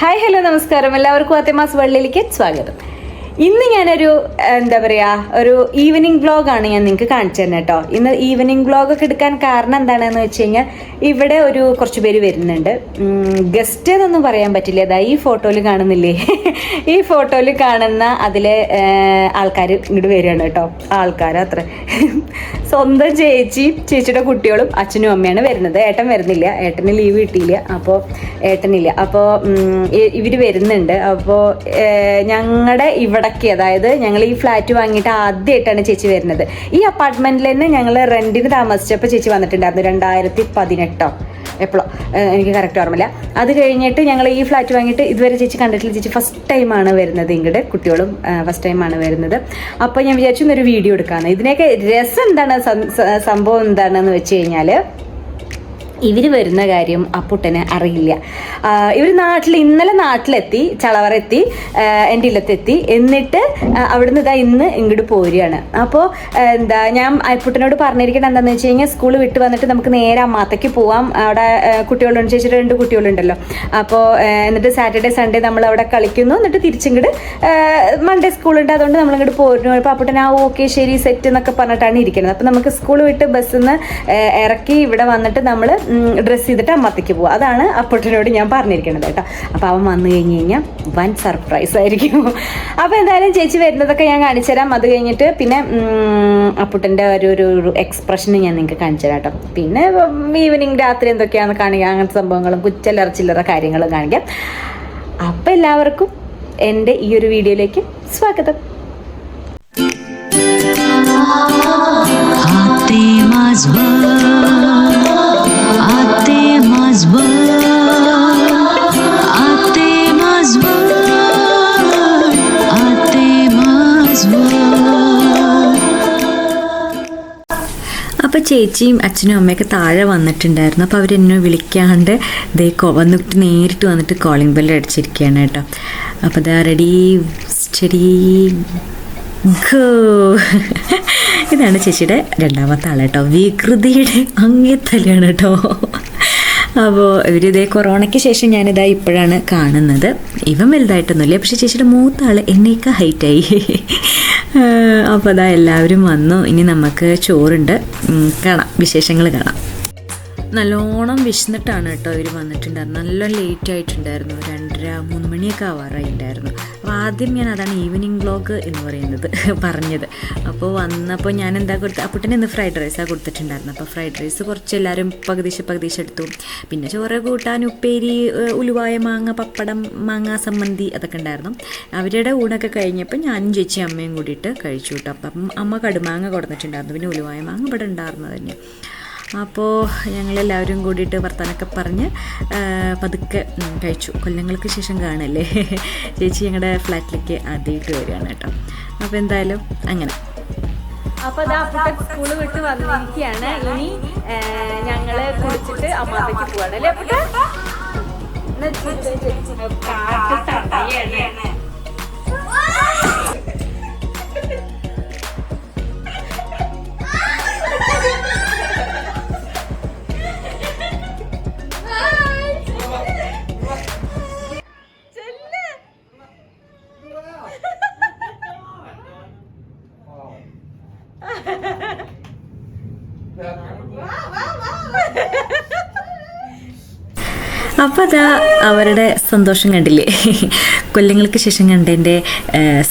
Hi hello നമസ്കാരം. എല്ലാവർക്കും അത്യമാസ് വള്ളിയിലേക്ക് സ്വാഗതം. ഇന്ന് ഞാനൊരു എന്താ പറയുക ഒരു ഈവനിങ് വ്ളോഗാണ് ഞാൻ നിങ്ങൾക്ക് കാണിച്ചു തന്നെ കേട്ടോ. ഇന്ന് ഈവനിങ് വ്ളോഗൊക്കെ എടുക്കാൻ കാരണം എന്താണെന്ന് വെച്ച് കഴിഞ്ഞാൽ ഇവിടെ ഒരു കുറച്ച് പേര് വരുന്നുണ്ട്. ഗസ്റ്റ് എന്നൊന്നും പറയാൻ പറ്റില്ല. അതാ ഈ ഫോട്ടോയിൽ കാണുന്നില്ലേ? ഈ ഫോട്ടോയിൽ കാണുന്ന അതിലെ ആൾക്കാർ ഇങ്ങോട്ട് വരികയാണ് കേട്ടോ. ആൾക്കാർ അത്ര. സ്വന്തം ചേച്ചി ചേച്ചിയുടെ കുട്ടികളും അച്ഛനും അമ്മയാണ് വരുന്നത്. ഏട്ടൻ വരുന്നില്ല. ഏട്ടന് ലീവ് കിട്ടിയില്ല. അപ്പോൾ ഏട്ടനില്ല. അപ്പോൾ ഇവർ വരുന്നുണ്ട്. അപ്പോൾ ഞങ്ങളുടെ ഇവിടേക്ക് അതായത് ഞങ്ങൾ ഈ ഫ്ലാറ്റ് വാങ്ങിയിട്ട് ആദ്യമായിട്ടാണ് ചേച്ചി വരുന്നത്. ഈ അപ്പാർട്ട്മെന്റിൽ തന്നെ ഞങ്ങൾ റെന്റിന് താമസിച്ചപ്പോൾ ചേച്ചി വന്നിട്ടുണ്ടായിരുന്നു രണ്ടായിരത്തി പതിനെട്ടോ എപ്പോഴോ എനിക്ക് കറക്റ്റ് ഓർമ്മയില്ല. അത് കഴിഞ്ഞിട്ട് ഞങ്ങൾ ഈ ഫ്ലാറ്റ് വാങ്ങിയിട്ട് ഇതുവരെ ചേച്ചി കണ്ടിട്ടില്ല. ചേച്ചി ഫസ്റ്റ് ടൈമാണ് വരുന്നത് ഇങ്ങോട്ട് കുട്ടികളും ഫസ്റ്റ് ടൈമാണ് വരുന്നത്. അപ്പോൾ ഞാൻ വിചാരിച്ചു ഒരു വീഡിയോ എടുക്കാമെന്ന് ഇതിനൊക്കെ രസം എന്താണ്? സംഭവം എന്താണെന്ന് വെച്ച് കഴിഞ്ഞാൽ ഇവർ വരുന്ന കാര്യം അപ്പുട്ടനെ അറിയില്ല. ഇവർ നാട്ടിൽ ഇന്നലെ നാട്ടിലെത്തി ചളവറ എത്തി എന്റെ ഇല്ലത്തെത്തി എന്നിട്ട് അവിടുന്ന് ഇതാ ഇന്ന് ഇങ്ങോട്ട് പോരുകയാണ്. അപ്പോൾ എന്താ ഞാൻ അപ്പുട്ടനോട് പറഞ്ഞിരിക്കണം എന്താണെന്ന് വെച്ച് കഴിഞ്ഞാൽ സ്കൂൾ വിട്ട് വന്നിട്ട് നമുക്ക് നേരെ അമ്മാത്തയ്ക്ക് പോവാം. അവിടെ കുട്ടികളുണ്ട് ചേച്ചി രണ്ട് കുട്ടികളുണ്ടല്ലോ. അപ്പോൾ എന്നിട്ട് സാറ്റർഡേ സൺഡേ നമ്മൾ അവിടെ കളിക്കുന്നു. എന്നിട്ട് തിരിച്ചിങ്ങോട്ട് മൺഡേ സ്കൂളുണ്ട് അതുകൊണ്ട് നമ്മളിങ്ങോട്ട് പോരുന്നു. അപ്പോൾ അപ്പുട്ടൻ ആ ഓക്കെ ശരി സെറ്റ് എന്നൊക്കെ പറഞ്ഞിട്ടാണ് ഇരിക്കുന്നത്. അപ്പോൾ നമുക്ക് സ്കൂൾ വിട്ട് ബസ്സിൽ നിന്ന് ഇറക്കി ഇവിടെ വന്നിട്ട് നമ്മൾ ഡ്രസ്സ് ചെയ്തിട്ട് അമ്മത്തേക്ക് പോകും അതാണ് അപ്പോട്ടിനോട് ഞാൻ പറഞ്ഞിരിക്കണത് കേട്ടോ. അപ്പോൾ അവൻ വന്നു കഴിഞ്ഞ് കഴിഞ്ഞാൽ വൻ സർപ്രൈസ് ആയിരിക്കും. അപ്പോൾ എന്തായാലും ചേച്ചി വരുന്നതൊക്കെ ഞാൻ കാണിച്ചു തരാം. അത് കഴിഞ്ഞിട്ട് പിന്നെ അപ്പുട്ടന്റെ ഒരു ഒരു എക്സ്പ്രഷന് ഞാൻ നിങ്ങൾക്ക് കാണിച്ചു തരാം കേട്ടോ. പിന്നെ ഈവനിങ് രാത്രി എന്തൊക്കെയാണ് കാണിക്കുക അങ്ങനത്തെ സംഭവങ്ങളും കുച്ചല്ലറ ചില്ലറ കാര്യങ്ങളും കാണിക്കാം. അപ്പോൾ എല്ലാവർക്കും എന്റെ ഈ ഒരു വീഡിയോയിലേക്ക് സ്വാഗതം. അപ്പോൾ ചേച്ചിയും അച്ഛനും അമ്മയൊക്കെ താഴെ വന്നിട്ടുണ്ടായിരുന്നു. അപ്പോൾ അവരെന്നെ വിളിക്കാണ്ട് ദേ വന്നിട്ട് നേരിട്ട് വന്നിട്ട് കോളിംഗ് ബെല്ല് അടിച്ചിരിക്കുകയാണ് കേട്ടോ. അപ്പോൾ ഇതാ റെഡി സ്റ്റഡി ഗോ ഇതാണ് ചേച്ചിയുടെ രണ്ടാമത്തെ ആൾ കേട്ടോ. വികൃതിയുടെ അങ്ങേത്തലയാണ് കേട്ടോ. അപ്പോൾ ഇവരിതേ കൊറോണയ്ക്ക് ശേഷം ഞാനിതാ ഇപ്പോഴാണ് കാണുന്നത്. ഇവൻ വലുതായിട്ടൊന്നുമില്ല പക്ഷേ ചേച്ചിയുടെ മൂത്ത ആൾ എന്നേക്കാൾ ഹൈറ്റായി അപ്പോൾ അതാ എല്ലാവരും വന്നു. ഇനി നമുക്ക് ചോറുണ്ട്. കാണാം. വിശേഷങ്ങൾ കാണാം. നല്ലോണം വിശന്നിട്ടാണ് കേട്ടോ ഇവർ വന്നിട്ടുണ്ടായിരുന്നത്. നല്ല ലേറ്റ് ആയിട്ടുണ്ടായിരുന്നു. രണ്ടര മൂന്ന് മണിയൊക്കെ ആവാറായിട്ടുണ്ടായിരുന്നു അപ്പോൾ ആദ്യം ഞാൻ അതാണ് ഈവനിങ് വ്ളോഗ് എന്ന് പറയുന്നത് പറഞ്ഞത്. അപ്പോൾ വന്നപ്പോൾ ഞാൻ എന്താ കൊടുത്ത അപ്പുട്ടന് ഇന്ന് ഫ്രൈഡ് റൈസാണ് കൊടുത്തിട്ടുണ്ടായിരുന്നു അപ്പോൾ ഫ്രൈഡ് റൈസ് കുറച്ച് എല്ലാവരും പകുതിശ പകുതിശ എടുത്തു. പിന്നെ ചോറ് കൂട്ടാൻ ഉപ്പേരി ഉലുവായ മാങ്ങ പപ്പടം മാങ്ങ സമ്മന്തി അതൊക്കെ ഉണ്ടായിരുന്നു. അവരുടെ ഊണൊക്കെ കഴിഞ്ഞപ്പോൾ ഞാനും ചേച്ചി അമ്മയും കൂടിയിട്ട് കഴിച്ചു കേട്ടോ. അപ്പം അമ്മ കടുമാങ്ങ കൊടുത്തിട്ടുണ്ടായിരുന്നു. പിന്നെ ഉലുവായ മാങ്ങ ഇവിടെ ഉണ്ടായിരുന്നു തന്നെ. അപ്പോൾ ഞങ്ങളെല്ലാവരും കൂടിയിട്ട് വർത്തമാനമൊക്കെ പറഞ്ഞ് പതുക്കെ കഴിച്ചു കൊല്ലങ്ങൾക്ക് ശേഷം കാണല്ലേ ചേച്ചി ഞങ്ങളുടെ ഫ്ലാറ്റിലേക്ക് ആദ്യമായിട്ട് വരികയാണ് കേട്ടോ അപ്പോൾ എന്തായാലും അങ്ങനെ അപ്പൊ അതാ അപ്പുട്ടൻ സ്കൂൾ വിട്ട് വന്നിരിക്കുകയാണ് ഇനി ഞങ്ങൾ കുളിച്ചിട്ട് അമ്മാത്തേക്ക് പോവാണ് അല്ലേ അപ്പുട്ട അപ്പോൾ അതാ അവരുടെ സന്തോഷം കണ്ടില്ലേ? കൊല്ലങ്ങൾക്ക് ശേഷം കണ്ടതിന്റെ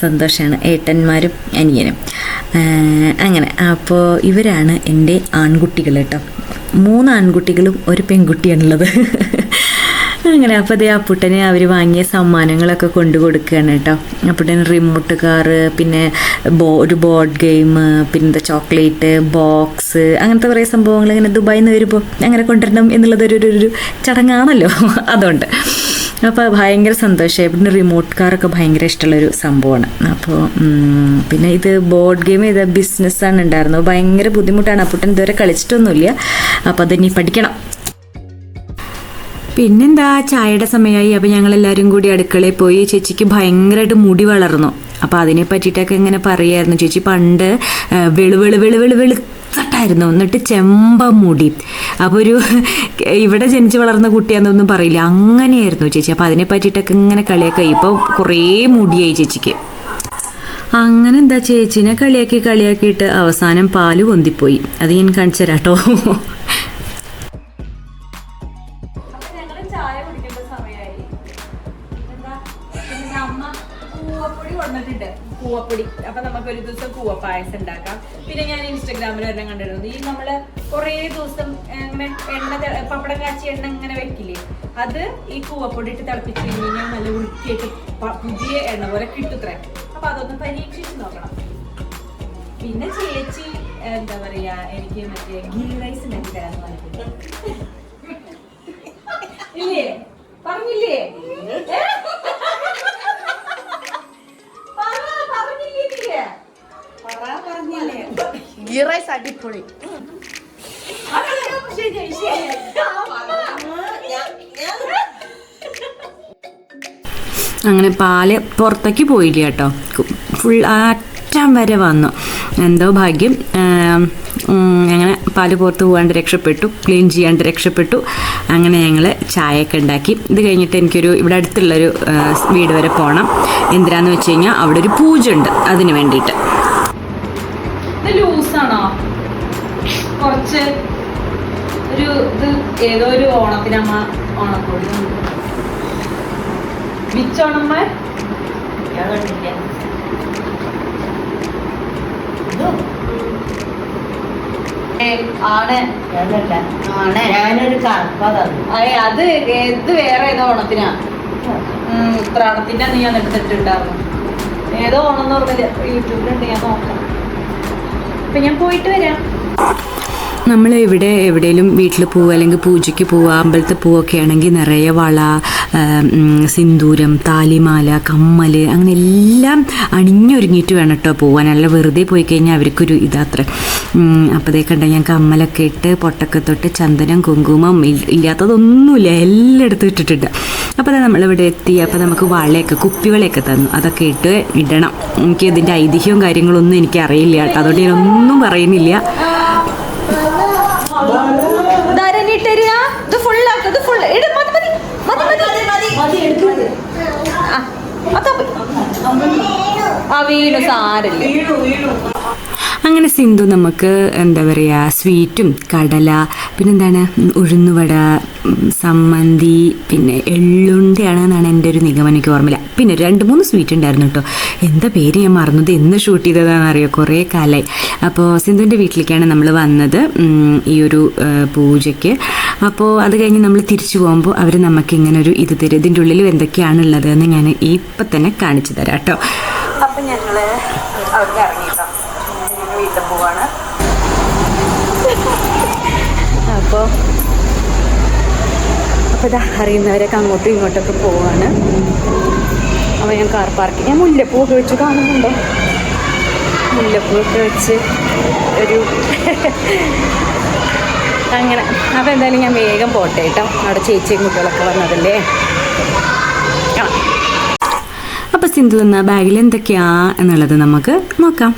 സന്തോഷമാണ് ഏട്ടന്മാരും അനിയനും. അങ്ങനെ അപ്പോൾ ഇവരാണ് എന്റെ ആൺകുട്ടികൾ കേട്ടോ. മൂന്ന് ആൺകുട്ടികളും ഒരു പെൺകുട്ടിയാണുള്ളത്. അങ്ങനെ അപ്പോൾ അതേ അപ്പുട്ടനെ അവർ വാങ്ങിയ സമ്മാനങ്ങളൊക്കെ കൊണ്ടു കൊടുക്കുകയാണ് കേട്ടോ. അപ്പുട്ടൻ റിമോട്ട് കാറ് പിന്നെ ബോ ഒരു ബോർഡ് ഗെയിം പിന്നെ ചോക്ലേറ്റ് ബോക്സ് അങ്ങനത്തെ കുറേ സംഭവങ്ങൾ ഇങ്ങനെ ദുബായിൽ നിന്ന് വരുമ്പോൾ അങ്ങനെ കൊണ്ടുവരണം എന്നുള്ളതൊരു ഒരു ചടങ്ങാണല്ലോ അതുകൊണ്ട്. അപ്പോൾ ഭയങ്കര സന്തോഷമായി. പിന്നെ റിമോട്ട് കാറൊക്കെ ഭയങ്കര ഇഷ്ടമുള്ളൊരു സംഭവമാണ്. അപ്പോൾ പിന്നെ ഇത് ബോർഡ് ഗെയിം ഇത് ബിസിനസ്സാണ് ഉണ്ടായിരുന്നത്. ഭയങ്കര ബുദ്ധിമുട്ടാണ്. അപ്പുട്ടൻ ഇതുവരെ കളിച്ചിട്ടൊന്നുമില്ല. അപ്പോൾ അതിനി പഠിക്കണം. പിന്നെന്താ ചായയുടെ സമയമായി. അപ്പോൾ എല്ലാരും കൂടി അടുക്കളയിൽ പോയി ചേച്ചിക്ക് ഭയങ്കരമായിട്ട് മുടി വളർന്നു. അപ്പോൾ അതിനെ പറ്റിയിട്ടൊക്കെ ഇങ്ങനെ പറയായിരുന്നു. ചേച്ചി പണ്ട് വെളു വെളു വെളു ായിരുന്നു എന്നിട്ട് ചെമ്പ മുടി. അപ്പോൾ ഒരു ഇവിടെ ജനിച്ചു വളർന്ന കുട്ടിയാണെന്നൊന്നും പറയില്ല. അങ്ങനെയായിരുന്നു ചേച്ചി. അപ്പോൾ അതിനെ പറ്റിയിട്ടൊക്കെ ഇങ്ങനെ കളിയൊക്കെ ഇപ്പോൾ കുറേ മുടിയായി ചേച്ചിക്ക്. അങ്ങനെ എന്താ ചേച്ചിനെ കളിയാക്കി കളിയാക്കിയിട്ട് അവസാനം പാൽ പൊന്തിപ്പോയി. അത് ഞാൻ കാണിച്ചു തരാം പായസം പിന്നെ ഞാൻ ഇൻസ്റ്റഗ്രാമിൽ ഒരെണ്ണം കണ്ടിരുന്നു ഈ നമ്മൾ കുറേ ദിവസം ഇങ്ങനെ എണ്ണ പപ്പടം കാച്ചി എണ്ണ ഇങ്ങനെ വെക്കില്ലേ? അത് ഈ കൂവപ്പൊടി ഇട്ട് തിളപ്പിച്ച് കഴിഞ്ഞാൽ നല്ല വൃത്തിയായിട്ട് പുതിയ എണ്ണ പോലെ കിട്ടുത്രേ. അപ്പൊ അതൊന്ന് പരീക്ഷിച്ച് നോക്കണം. പിന്നെ ചേച്ചി എന്താ പറയാ എനിക്ക് മറ്റേ ഗീ റൈസ് ഉണ്ടാക്കി തരാന്ന് പറഞ്ഞിട്ടുണ്ട്. ഇല്ലേ? പറഞ്ഞില്ലേ? ഗീറൈസ് അടിപൊളി. ആ, ശരി, ശരി. അങ്ങനെ പാൽ പുറത്തേക്ക് പോയില്ല കേട്ടോ. ഫുൾ അറ്റം വരെ വന്നു. എന്തോ ഭാഗ്യം അങ്ങനെ പാൽ പുറത്ത് പോകാണ്ട് രക്ഷപ്പെട്ടു ക്ലീൻ ചെയ്യാണ്ട് രക്ഷപ്പെട്ടു. അങ്ങനെ ഞങ്ങൾ ചായയൊക്കെ ഉണ്ടാക്കി. ഇത് കഴിഞ്ഞിട്ട് എനിക്കൊരു ഇവിടെ അടുത്തുള്ളൊരു വീട് വരെ പോകണം എന്തിനാന്ന് വെച്ച് കഴിഞ്ഞാൽ അവിടെ ഒരു പൂജ ഉണ്ട്. അതിന് വേണ്ടിയിട്ട്. ലൂസാണോ? കുറച്ച് ഒരു ഇത് ഏതോ ഒരു ഓണത്തിനമ്മ ഓണക്കോടി വിച്ചോണമ്മ തന്നു. അതെ ഇത് വേറെ ഏതോ ഓണത്തിനാ? ഉം, ഉത്രാടത്തിന്റെ നീ ഞാൻ എടുത്തിട്ടുണ്ടായിരുന്നു. ഏതോ ഓണം എന്ന് പറഞ്ഞ യൂട്യൂബിലുണ്ട് ഞാൻ നോക്കാം. അപ്പൊ ഞാൻ പോയിട്ട് വരാം. നമ്മൾ ഇവിടെ എവിടെയെങ്കിലും വീട്ടിൽ പോവുക അല്ലെങ്കിൽ പൂജയ്ക്ക് പോവുക അമ്പലത്തിൽ പോവുകയൊക്കെ ആണെങ്കിൽ നിറയെ വള സിന്ദൂരം താലിമാല കമ്മൽ അങ്ങനെ എല്ലാം അണിഞ്ഞൊരുങ്ങിയിട്ട് വേണം കേട്ടോ പോവാൻ. അല്ല വെറുതെ പോയി കഴിഞ്ഞാൽ അവർക്കൊരു ഇതാത്ര. അപ്പോൾ അതേ കണ്ട ഞാൻ കമ്മലൊക്കെ ഇട്ട് പൊട്ടൊക്കെ തൊട്ട് ചന്ദനം കുങ്കുമം ഇല്ലാത്തതൊന്നുമില്ല എല്ലായിടത്തും ഇട്ടിട്ടുണ്ട്. അപ്പോൾ നമ്മളിവിടെ എത്തി. അപ്പോൾ നമുക്ക് വളയൊക്കെ കുപ്പിവളയൊക്കെ തന്നു. അതൊക്കെ ഇട്ട് ഇടണം. എനിക്ക് ഇതിന്റെ ഐതിഹ്യവും കാര്യങ്ങളൊന്നും എനിക്ക് അറിയില്ല കേട്ടോ. അതുകൊണ്ട് ഞാനൊന്നും പറയുന്നില്ല ധരണിട്ടരിക ഇത് ഫുള്ളാക്ക് ഇത് ഫുൾ ഇട് മതി മതി മതി മതി ആ, അതാ പോയി. ആ വീണു സാരല്ലേ അങ്ങനെ സിന്ധു നമുക്ക് എന്താ പറയുക സ്വീറ്റും കടല പിന്നെന്താണ് ഉഴുന്നുവട സമ്മന്തി പിന്നെ എള്ളുണ്ടയാണ് എന്നാണ് എന്റെ ഒരു നിഗമനം എനിക്ക് ഓർമ്മയില്ല. പിന്നെ രണ്ട് മൂന്ന് സ്വീറ്റ് ഉണ്ടായിരുന്നു കേട്ടോ. എന്താ പേര് ഞാൻ മറന്നത്? എന്ന് ഷൂട്ട് ചെയ്തതാണെന്ന് അറിയോ? കുറേ കാലമായി അപ്പോൾ സിന്ധുവിന്റെ വീട്ടിലേക്കാണ് നമ്മൾ വന്നത് ഈ ഒരു പൂജയ്ക്ക്. അപ്പോൾ അത് കഴിഞ്ഞ് നമ്മൾ തിരിച്ചു പോകുമ്പോൾ അവർ നമുക്ക് ഇങ്ങനെ ഒരു ഇത് തരും. ഇതിന്റെ ഉള്ളിൽ എന്തൊക്കെയാണുള്ളത് എന്ന് ഞാൻ ഇപ്പം തന്നെ കാണിച്ചു തരാം കേട്ടോ. അപ്പം ഞങ്ങൾ അവിടെ ഇറങ്ങിട്ടോ വീട്ടിൽ പോവാണ്. അപ്പോ അപ്പൊ ഇതാ അറിയുന്നവരൊക്കെ അങ്ങോട്ടും ഇങ്ങോട്ടൊക്കെ പോവാണ്. അപ്പൊ ഞാൻ കാർ പാർക്ക് ഞാൻ മുല്ലപ്പൂവൊക്കെ വെച്ച് കാണുന്നുണ്ടോ? മുല്ലപ്പൂവൊക്കെ വെച്ച് ഒരു അങ്ങനെ. അപ്പോൾ എന്തായാലും ഞാൻ വേഗം പോട്ടെ കേട്ടോ. അവിടെ ചേച്ചിയും കുട്ടികളൊക്കെ വന്നതല്ലേ? അപ്പൊ അപ്പോൾ സിന്ധു എന്ന ബാഗിൽ എന്തൊക്കെയാ എന്നുള്ളത് നമുക്ക് നോക്കാം.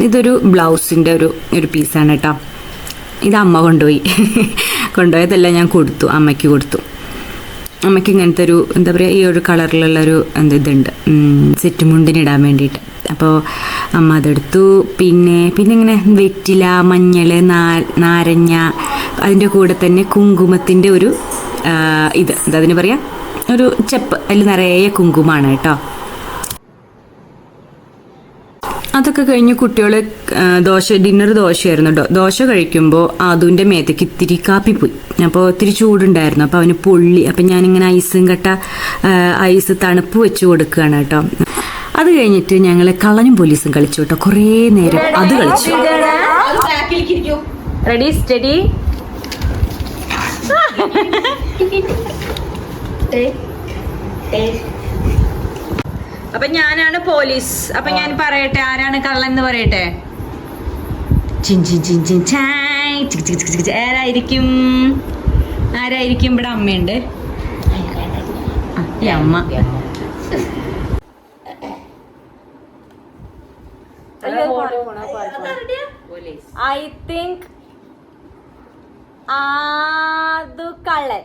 ഇതൊരു ബ്ലൗസിന്റെ ഒരു ഒരു പീസാണ് കേട്ടോ ഇത് അമ്മ കൊണ്ടുപോയി. കൊണ്ടുപോയതെല്ലാം ഞാൻ കൊടുത്തു അമ്മയ്ക്ക് കൊടുത്തു. അമ്മയ്ക്ക് ഇങ്ങനത്തെ ഒരു എന്താ പറയുക ഈ ഒരു കളറിലുള്ള ഒരു എന്താ ഇതുണ്ട്. സെറ്റ് മുണ്ടിനിടാൻ വേണ്ടിയിട്ട്. അപ്പോൾ അമ്മ അതെടുത്തു. പിന്നെ പിന്നെ ഇങ്ങനെ വെറ്റില മഞ്ഞൾ നാരങ്ങ അതിന്റെ കൂടെ തന്നെ കുങ്കുമത്തിന്റെ ഒരു ഇത് എന്താ അതിന് പറയുക ഒരു ചെപ്പ് അതിൽ നിറയെ കുങ്കുമാണ് കേട്ടോ അതൊക്കെ കഴിഞ്ഞ് കുട്ടികൾ ദോശ ഡിന്നർ ദോശയായിരുന്നു കേട്ടോ ദോശ കഴിക്കുമ്പോൾ അതുവിന്റെ മേത്തേക്ക് ഇത്തിരി കാപ്പി പോയി. അപ്പോൾ ഇത്തിരി ചൂടുണ്ടായിരുന്നു. അപ്പോൾ അവന് പൊള്ളി. അപ്പം ഞാനിങ്ങനെ ഐസും കട്ട ഐസ് തണുപ്പ് വെച്ച് കൊടുക്കുകയാണ് കേട്ടോ അത് കഴിഞ്ഞിട്ട് ഞങ്ങൾ കള്ളനും പോലീസും കളിച്ചു കേട്ടോ കുറേ നേരം അത് കളിച്ചു. റെഡി സ്റ്റഡി അപ്പൊ ഞാനാണ് പോലീസ്. അപ്പൊ ഞാൻ പറയട്ടെ ആരാണ് കള്ളൻ എന്ന് പറയട്ടെ? ആരായിരിക്കും? ആരായിരിക്കും ഇവിടെ അമ്മയുണ്ട്? അമ്മ. ഐ തിങ്ക് ആ കള്ളൻ.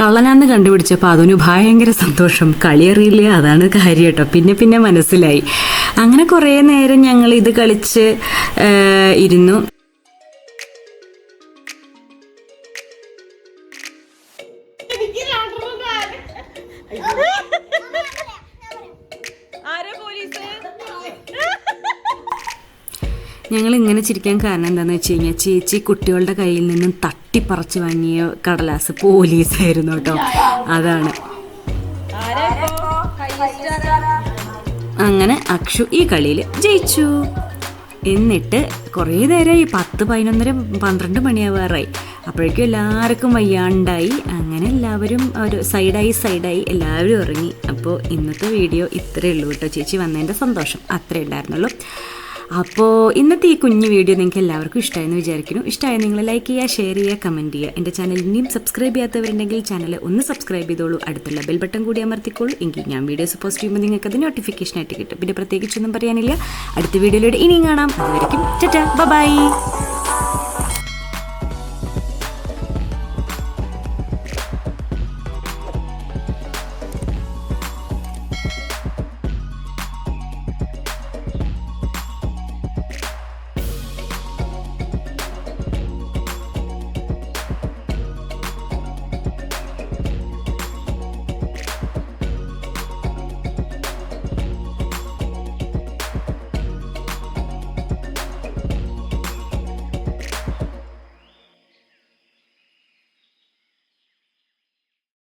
കള്ളനാന്ന് കണ്ടുപിടിച്ചപ്പോൾ അതിന് ഭയങ്കര സന്തോഷം. കളിയറിയില്ല? അതാണ് കാര്യം കേട്ടോ പിന്നെ പിന്നെ മനസ്സിലായി. അങ്ങനെ കുറേ നേരം ഞങ്ങൾ ഇത് കളിച്ച് ഇരുന്നു. ഞങ്ങൾ ഇങ്ങനെ ചിരിക്കാൻ കാരണം എന്താണെന്ന് വെച്ച് കഴിഞ്ഞാൽ ചേച്ചി കുട്ടികളുടെ കയ്യിൽ നിന്നും തട്ടിപ്പറിച്ച് വാങ്ങിയ കടലാസ് പോലീസ് ആയിരുന്നു കേട്ടോ. അതാണ്. അങ്ങനെ അക്ഷു ഈ കളിയിൽ ജയിച്ചു. എന്നിട്ട് കുറേ നേരം ഈ പത്ത് പതിനൊന്നര പന്ത്രണ്ട് മണിയാവാറായി. അപ്പോഴേക്കും എല്ലാവർക്കും വയ്യാണ്ടായി. അങ്ങനെ എല്ലാവരും ഒരു സൈഡായി സൈഡായി എല്ലാവരും ഇറങ്ങി അപ്പോൾ ഇന്നത്തെ വീഡിയോ ഇത്രയേ ഉള്ളൂ കേട്ടോ. ചേച്ചി വന്നതിന്റെ സന്തോഷം അത്രേ ഉണ്ടായിരുന്നുള്ളൂ. അപ്പോൾ ഇന്നത്തെ ഈ കുഞ്ഞു വീഡിയോ നിങ്ങൾക്ക് എല്ലാവർക്കും ഇഷ്ടമായെന്ന് വിചാരിക്കുന്നു. ഇഷ്ടമായ നിങ്ങൾ ലൈക്ക് ചെയ്യുക ഷെയർ ചെയ്യുക കമന്റ് ചെയ്യുക. എന്റെ ചാനൽ ഇനിയും സബ്സ്ക്രൈബ് ചെയ്യാത്തവരുണ്ടെങ്കിൽ ചാനൽ ഒന്ന് സബ്സ്ക്രൈബ് ചെയ്തോളൂ. അടുത്തുള്ള ബെൽ ബട്ടൺ കൂടി അമർത്തിക്കോളൂ. എങ്കിൽ ഞാൻ വീഡിയോസ് പോസ്റ്റ് ചെയ്യുമ്പോൾ നിങ്ങൾക്ക് അത് നോട്ടിഫിക്കേഷൻ ആയിട്ട് കിട്ടും. പിന്നെ പ്രത്യേകിച്ചൊന്നും പറയാനില്ല. അടുത്ത വീഡിയോയിലൂടെ ഇനിയും കാണാം. അതുവരെയും ചേട്ടാ ബൈ